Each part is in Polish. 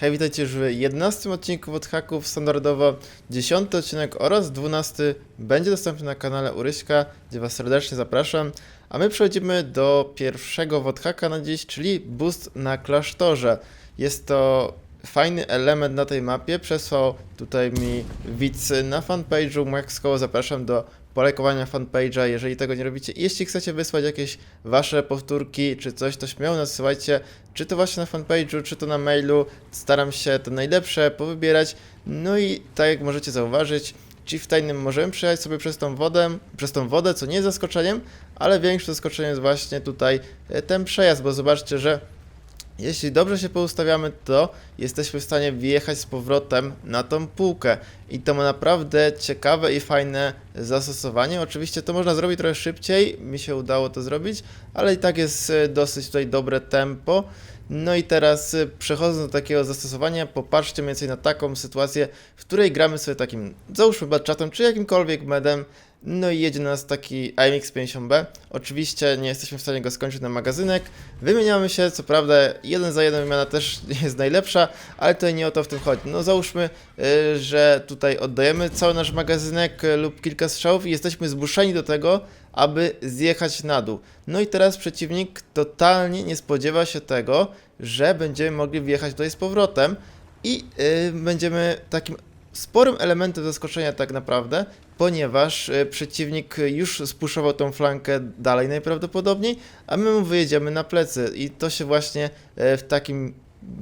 Hej, witajcie w 11 odcinku od haków, standardowo 10 odcinek oraz 12 będzie dostępny na kanale Uryśka, gdzie Was serdecznie zapraszam. A my przechodzimy do pierwszego wodhaka na dziś, czyli boost na klasztorze. Jest to fajny element na tej mapie, przesłał tutaj mi widz na fanpage'u Maxko, zapraszam do polajkowania fanpage'a, jeżeli tego nie robicie. Jeśli chcecie wysłać jakieś wasze powtórki czy coś, to śmiało nasyłajcie, czy to właśnie na fanpage'u, czy to na mailu. Staram się te najlepsze powybierać. No i tak jak możecie zauważyć, Chief Tajnym możemy przejechać sobie przez tą wodę, przez tą wodę, co nie jest zaskoczeniem, ale większym zaskoczeniem jest właśnie tutaj e, ten przejazd, bo zobaczcie, że jeśli dobrze się poustawiamy, to jesteśmy w stanie wjechać z powrotem na tą półkę. I to ma naprawdę ciekawe i fajne zastosowanie. Oczywiście to można zrobić trochę szybciej, mi się udało to zrobić, ale i tak jest e, dosyć tutaj dobre tempo. No i teraz e, przechodząc do takiego zastosowania, popatrzcie mniej więcej na taką sytuację, w której gramy sobie takim, załóżmy batchatem, czy jakimkolwiek medem, no i jedzie nas taki AMX-50B. Oczywiście nie jesteśmy w stanie go skończyć na magazynek. Wymieniamy się, co prawda jeden za jeden wymiana też nie jest najlepsza, ale tutaj nie o to w tym chodzi. No załóżmy, y, że tutaj oddajemy cały nasz magazynek y, lub kilka strzałów i jesteśmy zmuszeni do tego, aby zjechać na dół. No i teraz przeciwnik totalnie nie spodziewa się tego, że będziemy mogli wjechać tutaj z powrotem i y, będziemy takim sporym elementem zaskoczenia tak naprawdę, ponieważ e, przeciwnik już spuszował tą flankę dalej najprawdopodobniej, a my mu wyjedziemy na plecy i to się właśnie e, w takim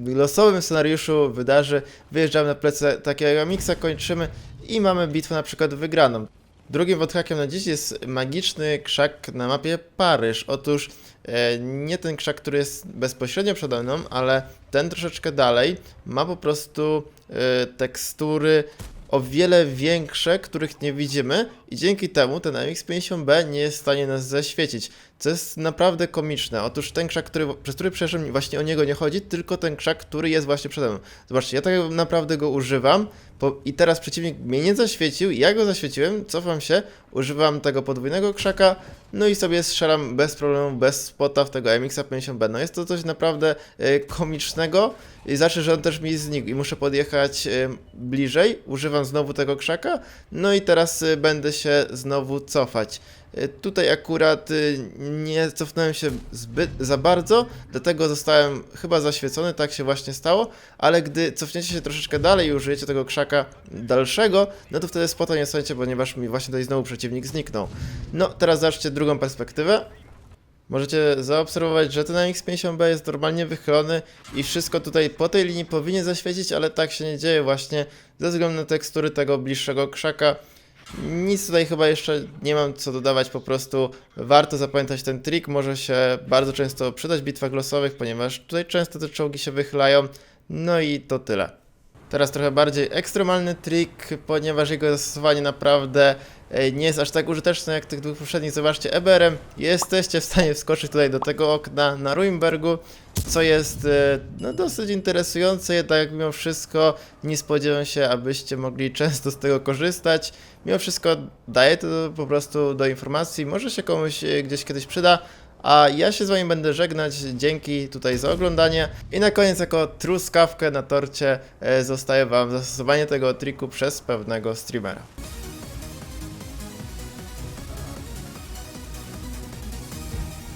losowym scenariuszu wydarzy. Wyjeżdżamy na plecy takiego miksa, kończymy i mamy bitwę na przykład wygraną. Drugim wodhakiem na dziś jest magiczny krzak na mapie Paryż. Otóż e, nie ten krzak, który jest bezpośrednio przede mną, ale ten troszeczkę dalej ma po prostu e, tekstury o wiele większe, których nie widzimy i dzięki temu ten MX-50B nie jest w stanie nas zaświecić, co jest naprawdę komiczne. Otóż ten krzak, który, przez który przeszedłem, właśnie o niego nie chodzi, tylko ten krzak, który jest właśnie przede mną. Zobaczcie, ja tak naprawdę go używam po, i teraz przeciwnik mnie nie zaświecił, ja go zaświeciłem, cofam się, używam tego podwójnego krzaka, no i sobie strzelam bez problemu, bez spota w tego MX-50B. No jest to coś naprawdę e, komicznego i znaczy, że on też mi znikł i muszę podjechać e, bliżej, używam znowu tego krzaka, no i teraz e, będę się znowu cofać. Tutaj akurat y, nie cofnąłem się zbyt za bardzo, dlatego zostałem chyba zaświecony, tak się właśnie stało, ale gdy cofniecie się troszeczkę dalej i użyjecie tego krzaka dalszego, no to wtedy spota nie dostaniecie, ponieważ mi właśnie tutaj znowu przeciwnik zniknął. No, teraz zobaczcie drugą perspektywę. Możecie zaobserwować, że ten MX-50B jest normalnie wychylony i wszystko tutaj po tej linii powinien zaświecić, ale tak się nie dzieje właśnie ze względu na tekstury tego bliższego krzaka. Nic tutaj chyba jeszcze nie mam co dodawać, po prostu warto zapamiętać ten trik, może się bardzo często przydać w bitwach losowych, ponieważ tutaj często te czołgi się wychylają, no i to tyle. Teraz trochę bardziej ekstremalny trik, ponieważ jego zastosowanie naprawdę nie jest aż tak użyteczne jak tych dwóch poprzednich. Zobaczcie, EBR-em jesteście w stanie wskoczyć tutaj do tego okna na Ruimbergu, co jest e, no, dosyć interesujące, jednak mimo wszystko nie spodziewam się, abyście mogli często z tego korzystać. Mimo wszystko daję to po prostu do informacji, może się komuś e, gdzieś kiedyś przyda. A ja się z wami będę żegnać, dzięki tutaj za oglądanie. I na koniec jako truskawkę na torcie e, zostaje wam zastosowanie tego triku przez pewnego streamera.